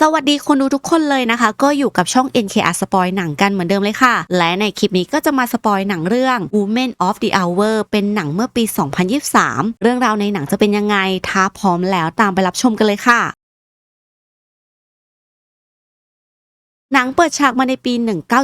สวัสดีคนดูทุกคนเลยนะคะ ก็อยู่กับช่อง NKR สปอยหนังกันเหมือนเดิมเลยค่ะ และในคลิปนี้ก็จะมาสปอยหนังเรื่อง Women of the Hour เป็นหนังเมื่อปี 2023 เรื่องราวในหนังจะเป็นยังไง ถ้าพร้อมแล้วตามไปรับชมกันเลยค่ะ หนังเปิดฉากมาในปี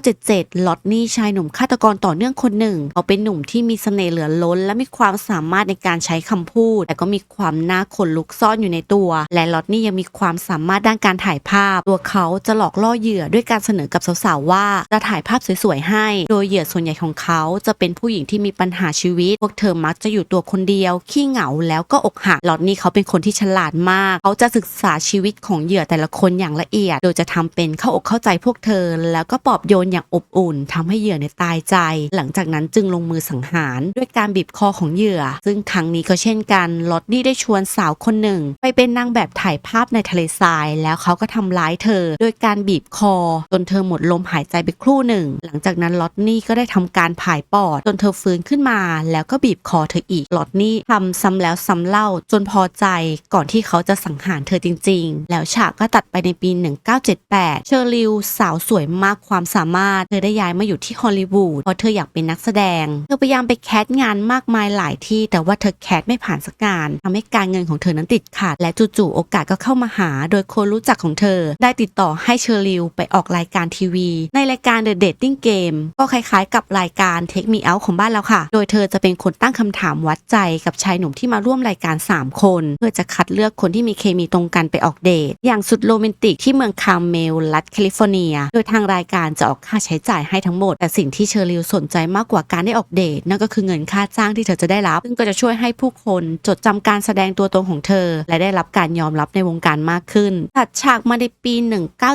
1977 ลอตนี่ชายหนุ่มฆาตกรต่อเนื่องคนหนึ่ง เขาเป็นหนุ่มที่มีเสน่ห์เหลือล้น และมีความสามารถในการใช้คำพูด แต่ก็มีความน่าขนลุกซ่อนอยู่ในตัว และลอตนี่ยังมีความสามารถด้านการถ่ายภาพ ตัวเขาจะหลอกล่อเหยื่อด้วยการเสนอกับสาวๆว่าจะถ่ายภาพสวยๆให้ โดยเหยื่อส่วนใหญ่ของเขาจะเป็นผู้หญิงที่มีปัญหาชีวิต พวกเธอมักจะอยู่ตัวคนเดียว ขี้เหงาแล้วก็อกหัก ลอตนี่เขาเป็นคนที่ฉลาดมาก เขาจะศึกษาชีวิตของเหยื่อแต่ละคนอย่างละเอียด โดยจะทำเป็นเข้าอกเข้าใจพวกเธอ แล้วก็ปอบโยนอย่างอบอุ่นทำให้เหยื่อเนี่ยตายใจ หลังจากนั้นจึงลงมือสังหาร ด้วยการบีบคอของเหยื่อ ซึ่งครั้งนี้ก็เช่นกันลอตนี่ได้ชวนสาวคนหนึ่ง ไปเป็นนางแบบถ่ายภาพในทะเลทราย แล้วเขาก็ทำร้ายเธอ โดยการบีบคอ จนเธอหมดลมหายใจไปครู่หนึ่ง หลังจากนั้นลอตนี่ก็ได้ทำการผายปอด จนเธอฟื้นขึ้นมา แล้วก็บีบคอเธออีกลอตนี่ทำซ้ำแล้วซ้ำเล่าจนพอใจก่อนที่เขาจะสังหารเธอจริง ๆ แล้วฉากก็ตัดไปในปี 1978 เชอร์ลิวสาวสวยมากความสามารถ เธอได้ย้ายมาอยู่ที่ฮอลลีวูดเพราะเธออยากเป็นนักแสดง เธอพยายามไปแคสงานมากมายหลายที่ แต่ว่าเธอแคสไม่ผ่านสักงานทำให้การเงินของเธอนั้นติดขัดและจู่ๆโอกาสก็เข้ามาหา โดยคนรู้จักของเธอ ได้ติดต่อให้เชอร์ลิวไปออกรายการทีวี ในรายการ The Dating Game ก็คล้ายๆ กับรายการ Take Me Out ของบ้านเราค่ะ โดยเธอจะเป็นคนตั้งคำถามวัดใจกับชายหนุ่มที่มาร่วมรายการ 3 คน เพื่อจะคัดเลือกคนที่มีเคมีตรงกันไปออกเดทอย่างสุดโรแมนติกที่เมืองคาร์เมลรัฐแคลิฟอร์เนียโดยทางรายการจะออกค่าใช้จ่ายให้ทั้งหมด แต่สิ่งที่เชอร์ลิวสนใจมากกว่าการได้ออกเดทนั่นก็คือเงินค่าจ้างที่เธอจะได้รับ ซึ่งก็จะช่วยให้ผู้คนจดจำการแสดงตัวตนของเธอ และได้รับการยอมรับในวงการมากขึ้นตัดฉากมาในปี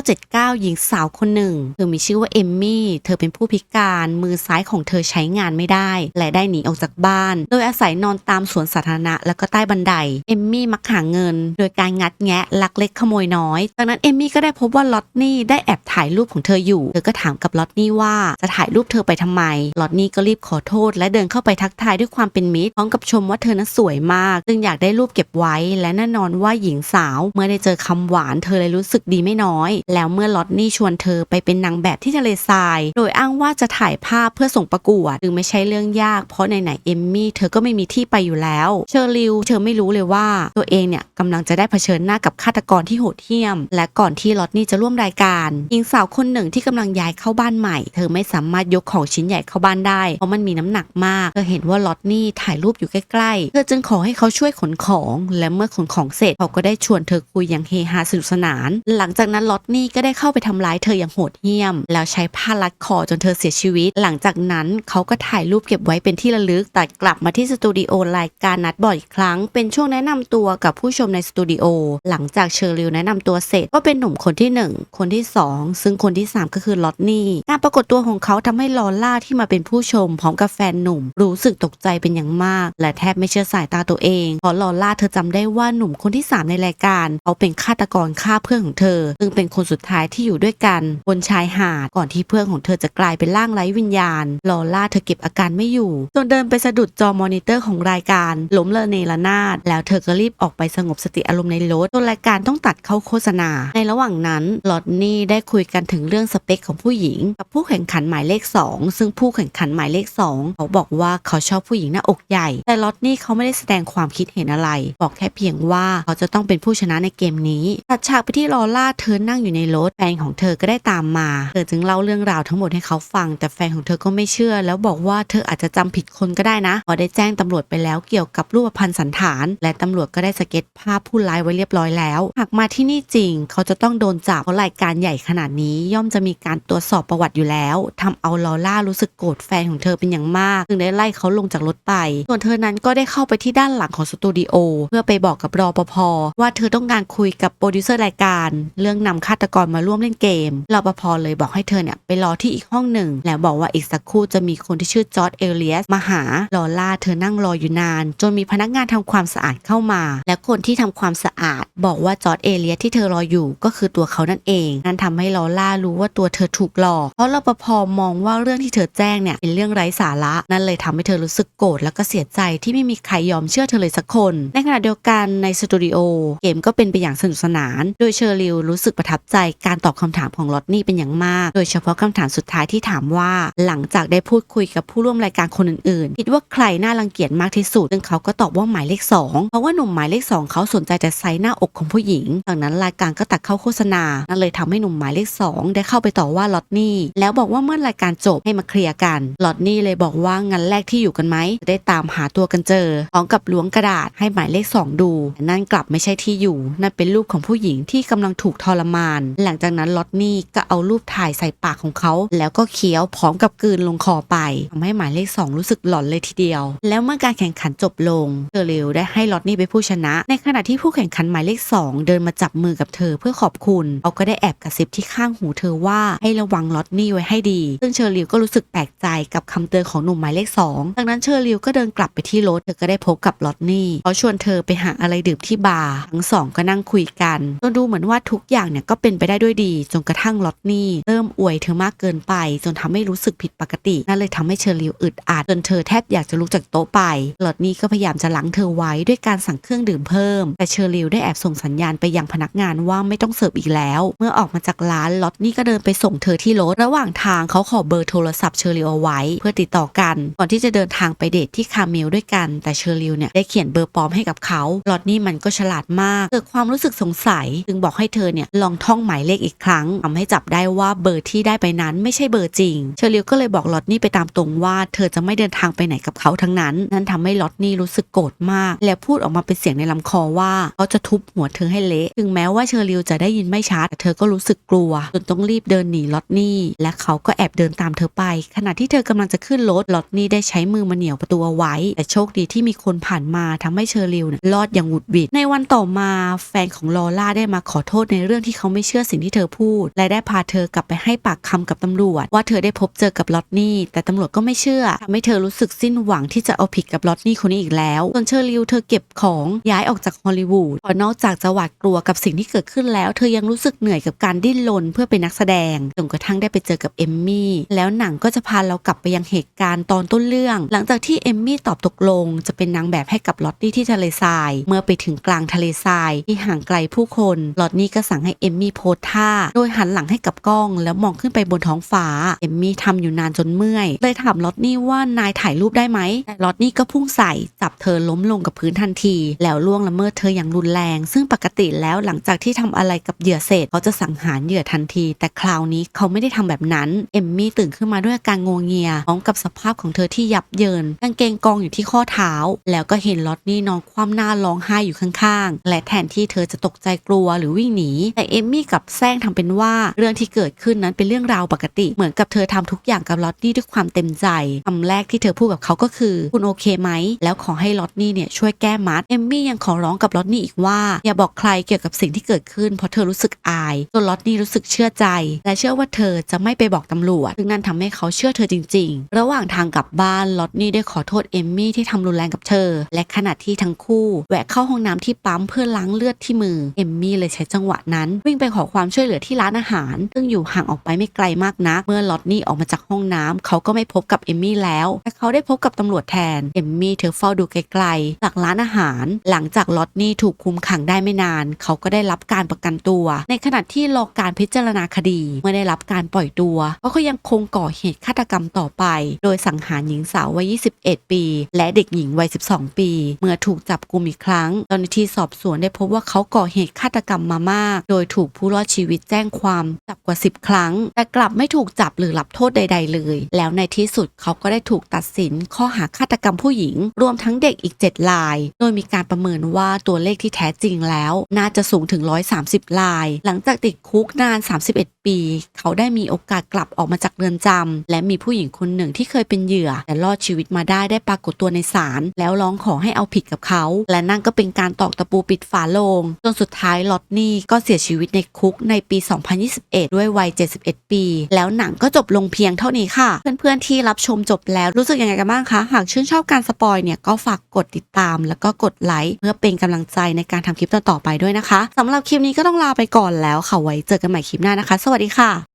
1979 หญิงสาวคนหนึ่งเธอมีชื่อว่าเอมมี่เธอเป็นผู้พิการมือซ้ายของเธอใช้งานไม่ได้ และได้หนีออกจากบ้าน โดยอาศัยนอนตามสวนสาธารณะแล้วก็ใต้บันไดเอมมี่มักหาเงิน โดยการงัดแงะลักเล็กขโมยน้อย จากนั้นเอมมี่ก็ได้พบว่าลอตนี่ได้แอบถ่ายรูปของเธออยู่ เธอก็ถามกับลอตนี่ว่าจะถ่ายรูปเธอไปทำไม ลอตนี่ก็รีบขอโทษ และเดินเข้าไปทักทายด้วยความเป็นมิตรพร้อมกับชมว่าเธอนั้นสวยมาก จึงอยากได้รูปเก็บไว้ และแน่นอนว่าหญิงสาวเมื่อได้เจอคำหวานเธอเลยรู้สึกดีไม่น้อย แล้วเมื่อลอตนี่ชวนเธอไปเป็นนางแบบที่ทะเลทราย โดยอ้างว่าจะถ่ายภาพเพื่อส่งประกวดจึงไม่ใช่เรื่องยาก เพราะไหนๆเอมมี่เธอก็ไม่มีที่ไปอยู่แล้ว เชอร์ลิวเธอไม่รู้เลยว่า ตัวเองเนี่ยกำลังจะได้เผชิญหน้ากับฆาตกรที่โหดเหี้ยม และก่อนที่ลอตนี่จะร่วมรายการหญิงงสาวคนหนึ่งที่กำลังย้ายเข้าบ้านใหม่ เธอไม่สามารถยกของชิ้นใหญ่เข้าบ้านได้ เพราะมันมีน้ำหนักมาก เธอเห็นว่าลอตนี่ถ่ายรูปอยู่ใกล้ๆ เธอจึงขอให้เขาช่วยขนของ และเมื่อขนของเสร็จเขาก็ได้ชวนเธอคุยอย่างเฮฮาสนุกสนาน หลังจากนั้นลอตนี่ก็ได้เข้าไปทำร้ายเธออย่างโหดเหี้ยม แล้วใช้ผ้ารัดคอจนเธอเสียชีวิต หลังจากนั้นเขาก็ถ่ายรูปเก็บไว้เป็นที่ระลึกแตัดกลับมาที่สตูดิโอรายการนัดบอดอีกครั้ง เป็นช่วงแนะนำตัวกับผู้ชมในสตูดิโอหลังจากเชอร์ริวแนะนำตัวเสร็จก็เป็นหนุ่มคนที่หนึ่งคนที่สองซึ่งคนที่สามก็คือลอตนี่การปรากฏตัวของเขาทำให้ลอล่าที่มาเป็นผู้ชมพร้อมกับแฟนหนุ่ม รู้สึกตกใจเป็นอย่างมาก และแทบไม่เชื่อสายตาตัวเองเพราะลอล่าเธอจำได้ว่าหนุ่มคนที่สามในรายการ เขาเป็นฆาตกรฆ่าเพื่อนของเธอ ซึ่งเป็นคนสุดท้ายที่อยู่ด้วยกันบนชายหาดก่อนที่เพื่อนของเธอจะกลายเป็นร่างไร้วิญญาณลอล่าเธอเก็บอาการไม่อยู่จนเดินไปสะดุดจอมอนิเตอร์ของรายการ ล้มเลเนระนาดแล้วเธอก็รีบออกไปสงบสติอารมณ์ในรถจนรายการต้องตัดเข้าโฆษณา ในระหว่างนั้นลอตนี่ได้คุยยกันถึงเรื่องสเปคของผู้หญิง กับผู้แข่งขันหมายเลข 2 ซึ่งผู้แข่งขันหมายเลข 2 เขาบอกว่าเขาชอบผู้หญิงหน้าอกใหญ่ แต่ลอตนี่เขาไม่ได้แสดงความคิดเห็นอะไร บอกแค่เพียงว่าเขาจะต้องเป็นผู้ชนะในเกมนี้ตัดฉากไปที่ลอล่าเธอนั่งอยู่ในรถแฟนของเธอก็ได้ตามมาเธอจึงเล่าเรื่องราวทั้งหมดให้เขาฟัง แต่แฟนของเธอก็ไม่เชื่อ แล้วบอกว่าเธออาจจะจำผิดคนก็ได้นะพอได้แจ้งตำรวจไปแล้วเกี่ยวกับรูปพรรณสันฐาน และตำรวจก็ได้สเก็ตภาพผู้ร้ายไว้เรียบร้อยแล้ว หากมาที่นี่จริง เขาจะต้องโดนจับเพราะรายการใหญ่ขนาดนี้ย่อมจะมีการตรวจสอบประวัติอยู่แล้วทำเอาลอล่ารู้สึกโกรธแฟนของเธอเป็นอย่างมากจึงได้ไล่เขาลงจากรถไป ส่วนเธอนั้นก็ได้เข้าไปที่ด้านหลังของสตูดิโอเพื่อไปบอกกับรอปภว่าเธอต้องการคุยกับโปรดิวเซอร์รายการ เรื่องนำฆาตกรมาร่วมเล่นเกมรอปภเลยบอกให้เธอเนี่ยไปรอที่อีกห้องหนึ่ง แล้วบอกว่าอีกสักครู่จะมีคนที่ชื่อจอร์ดเอเลียสมาหาลอล่าเธอนั่งรออยู่นาน จนมีพนักงานทำความสะอาดเข้ามา และคนที่ทำความสะอาด บอกว่าจอร์ดเอเลียสที่เธอรออยู่ก็คือตัวเขานั่นเองนั่นทำให้ลอล่ารู้ว่าตัวเธอถูกหลอก เพราะรปภมองว่าเรื่องที่เธอแจ้งเนี่ยเป็นเรื่องไร้สาระ นั่นเลยทำให้เธอรู้สึกโกรธแล้วก็เสียใจที่ไม่มีใครยอมเชื่อเธอเลยสักคน ในขณะเดียวกันในสตูดิโอเกมก็เป็นไปอย่างสนุกสนาน โดยเชอริลรู้สึกประทับใจการตอบคำถามของลอตนี่เป็นอย่างมาก โดยเฉพาะคำถามสุดท้ายที่ถามว่า หลังจากได้พูดคุยกับผู้ร่วมรายการคนอื่นๆคิดว่าใครน่ารังเกียจมากที่สุดซึ่งเขาก็ตอบว่าหมายเลขสองเพราะว่าหนุ่มหมายเลขสองเขาสนใจแต่ไซส์หน้าอกของผู้หญิงดังนั้นรายการก็ตัดเข้าโฆษณานั่นเลยทำให้หนุ่มหมายเลขสองได้เข้าไปต่อว่าลอตนี่แล้วบอกว่าเมื่อรายการจบให้มาเคลียร์กันลอตนี่เลยบอกว่างั้นแรกที่อยู่กันไหมได้ตามหาตัวกันเจอพร้อมกับล้วงกระดาษให้หมายเลขสองดู นั่นกลับไม่ใช่ที่อยู่ นั่นเป็นรูปของผู้หญิงที่กำลังถูกทรมาน หลังจากนั้นลอตนี่ก็เอารูปถ่ายใส่ปากของเขา แล้วก็เคี้ยวพร้อมกับกลืนลงคอไปทำให้หมายเลขสองรู้สึกหลอนเลยทีเดียว แล้วเมื่อการแข่งขันจบลงเชอริลได้ให้ลอตนี่เป็นผู้ชนะ ในขณะที่ผู้แข่งขันหมายเลขสองเดินมาจับมือกับเธอเพื่อขอบคุณเขาก็ได้แอบกระซิบที่ข้างหูเธอว่าให้ระวังลอตนี่ไว้ให้ดี ซึ่งเชอริลก็รู้สึกแปลกใจกับคำเตือนของหนุ่มหมายเลขสองดังนั้นเชอริลก็เดินกลับไปที่รถเธอก็ได้พบกับลอตนี่เขาชวนเธอไปหาอะไรดื่มที่บาร์ทั้งสองก็นั่งคุยกันจนดูเหมือนว่าทุกอย่างเนี่ยก็เป็นไปได้ด้วยดีจนกระทั่งลอตนี่เริ่มอวยเธอมากเกินไป จนทำให้รู้สึกผิดปกตินั่นเลยทำให้เชอริลอึดอัดจนเธอแทบอยากจะลุกจากโต๊ะไปลอตนี่ก็พยายามจะล้างเธอไว้ด้วยการสั่งเครื่องดื่มเพิ่ม แต่เชอริลได้แอบส่งสัญญาณไปยังพนักงานว่าไม่ต้องเสิร์ฟอีกแล้ว เมื่อออกมาจากร้านลอตนี่ก็เดินไปส่งเธอที่รถระหว่างทางเขาขอเบอร์โทรศัพท์เชอริลเอาไว้ เพื่อติดต่อกัน ก่อนที่จะเดินทางไปเดทที่คาเมลด้วยกันแต่เชอริลเนี่ยได้เขียนเบอร์ปลอมให้กับเขาลอตนี่มันก็ฉลาดมากเกิดความรู้สึกสงสัย จึงบอกให้เธอเนี่ยลองท่องหมายเลขอีกครั้งทำให้จับได้ว่าเบอร์ที่ได้ไปนั้นไม่ใช่เบอร์จริงเชอริลก็เลยบอกลอตนี่ไปตามตรงว่าเธอจะไม่เดินทางไปไหนกับเขาทั้งนั้น นั่นทำให้ลอตนี่รู้สึกโกรธมาก และพูดออกมาเป็นเสียงในลำคอว่าเขาจะทุบหัวเธอให้เละ ถึงแม้ว่าเชอริลจะได้ยินไม่ชัดแต่เธอก็รู้สึกกลัวจนต้องรีบเดินหนีลอตนี่และเขาก็แอบเดินตามเธอไป ขณะที่เธอกำลังจะขึ้นรถลอตนี่ได้ใช้มือมาเหนี่ยวประตูเอาไว้ แต่โชคดีที่มีคนผ่านมาทำให้เชอริลเนี่ยรอดอย่างหวุดหวิดในวันต่อมาแฟนของลอล่าได้มาขอโทษในเรื่องที่เขาไม่เชื่อสิ่งที่เธอพูด และได้พาเธอกลับไปให้ปากคำกับตำรวจ ว่าเธอได้พบเจอกับลอตนี่แต่ตำรวจก็ไม่เชื่อทำให้เธอรู้สึกสิ้นหวังที่จะเอาผิดกับลอตนี่คนนี้อีกแล้วส่วนเชอริลเธอเก็บของย้ายออกจากฮอลลีวูดเพราะนอกจากจะหวาดกลัวกับสิ่งที่เกิดขึ้นแล้ว เธอยังรู้สึกเหนื่อยกับการดิ้นรนเพื่อเป็นนักแสดงจนกระทั่งได้ไปเจอกับเอมมี่แล้วหนังก็จะพาเรากลับไปยังเหตุการณ์ตอนต้นเรื่อง หลังจากที่เอมมี่ตอบตกลง จะเป็นนางแบบให้กับลอตนี่ที่ทะเลทราย เมื่อไปถึงกลางทะเลทรายที่ห่างไกลผู้คนลอตนี่ก็สั่งให้เอมมี่โพสท่าโดยหันหลังให้กับกล้อง แล้วมองขึ้นไปบนท้องฟ้าเอมมี่ทำอยู่นานจนเมื่อยเลยถามลอตนี่ว่านายถ่ายรูปได้ไหมแต่ลอตนี่ก็พุ่งใส่จับเธอล้มลงกับพื้นทันที แล้วล่วงละเมิดเธออย่างรุนแรง ซึ่งปกติแล้วหลังจากที่ทำอะไรกับเหยื่อเสร็จเขาจะสังหารเหยื่อทันที แต่คราวนี้เขาไม่ได้ทำแบบนั้น เอมมี่ตื่นขึ้นมาด้วยอาการงวงเงียพร้อมกับสภาพของเธอที่ยับเยินกางเกงกองอยู่ที่ข้อเท้า แล้วก็เห็นลอตนี่นอนคว่ำหน้าร้องไห้อยู่ข้างๆ และแทนที่เธอจะตกใจกลัวหรือวิ่งหนี แต่เอมมี่กลับแซงทำเป็นว่าเรื่องที่เกิดขึ้นนั้นเป็นเรื่องราวปกติ เหมือนกับเธอทำทุกอย่างกับลอตนี่ด้วยความเต็มใจคำแรกที่เธอพูดกับเขาก็คือ คุณโอเคไหม แล้วขอให้ลอตนี่เนี่ยช่วยแก้มัด เอมมี่ยังขอร้องกับลอตนี่อีกว่า อย่าบอกใครเกี่ยวกับสิ่งที่เกิดขึ้นเพราะเธอรู้สึกอายจนลอตนี่รูู้้สึกเชื่อใจ และเชื่อว่าเธอจะไม่ไปบอกตำรวจ ซึ่งนั่นทำให้เขาเชื่อเธอจริง ๆ ระหว่างทางกลับบ้านลอตนี่ได้ขอโทษเอมมี่ที่ทำรุนแรงกับเธอ และขณะที่ทั้งคู่ แวะเข้าห้องน้ำที่ปั๊มเพื่อล้างเลือดที่มือเอมมี่เลยใช้จังหวะนั้น วิ่งไปขอความช่วยเหลือที่ร้านอาหาร ซึ่งอยู่ห่างออกไปไม่ไกลมากนัก เมื่อลอตนี่ออกมาจากห้องน้ำเขาก็ไม่พบกับเอมมี่แล้วแต่เขาได้พบกับตำรวจแทนเอมมี่เธอเฝ้าดูไกลๆจากร้านอาหาร หลังจากลอตนี่ถูกคุมขังได้ไม่นาน เขาก็ได้รับการประกันตัว ในขณะที่รอการพิจารณาคดีเมื่อได้รับการปล่อยตัวเขาก็ยังคงก่อเหตุฆาตกรรมต่อไป โดยสังหารหญิงสาววัย 21 ปี และเด็กหญิงวัย 12 ปี เมื่อถูกจับกุมอีกครั้งเจ้าหน้าที่สอบสวนได้พบว่าเขาก่อเหตุฆาตกรรมมามาก โดยถูกผู้รอดชีวิตแจ้งความจับกว่า 10 ครั้ง แต่กลับไม่ถูกจับหรือรับโทษใด ๆ เลย แล้วในที่สุดเขาก็ได้ถูกตัดสินข้อหาฆาตกรรมผู้หญิง รวมทั้งเด็กอีก 7 ลาย โดยมีการประเมินว่าตัวเลขที่แท้จริงแล้ว น่าจะสูงถึง 130 ลาย หลังจากติดคุกนาน 31 ปี เขาได้มีโอกาสกลับออกมาจากเรือนจำและมีผู้หญิงคนหนึ่งที่เคยเป็นเหยื่อ แต่รอดชีวิตมาได้ได้ปรากฏตัวในศาลแล้วร้องขอให้เอาผิดกับเขา และนั่นก็เป็นการตอกตะปูปิดฝาโลง จนสุดท้ายลอตนี่ก็เสียชีวิตในคุกในปี 2021 ด้วยวัย 71 ปี แล้วหนังก็จบลงเพียงเท่านี้ค่ะ เพื่อนๆที่รับชมจบแล้วรู้สึกยังไงกันบ้างคะหากชื่นชอบการสปอยเนี่ยก็ฝากกดติดตาม แล้วก็กดไลค์เพื่อเป็นกำลังใจในการทำคลิปต่อๆไปด้วยนะคะสำหรับคลิปนี้ก็ต้องลาไปก่อนแล้วค่ะไว้เจอกันใหม่หม่คลิปหน้านะคะ สวัสดีค่ะ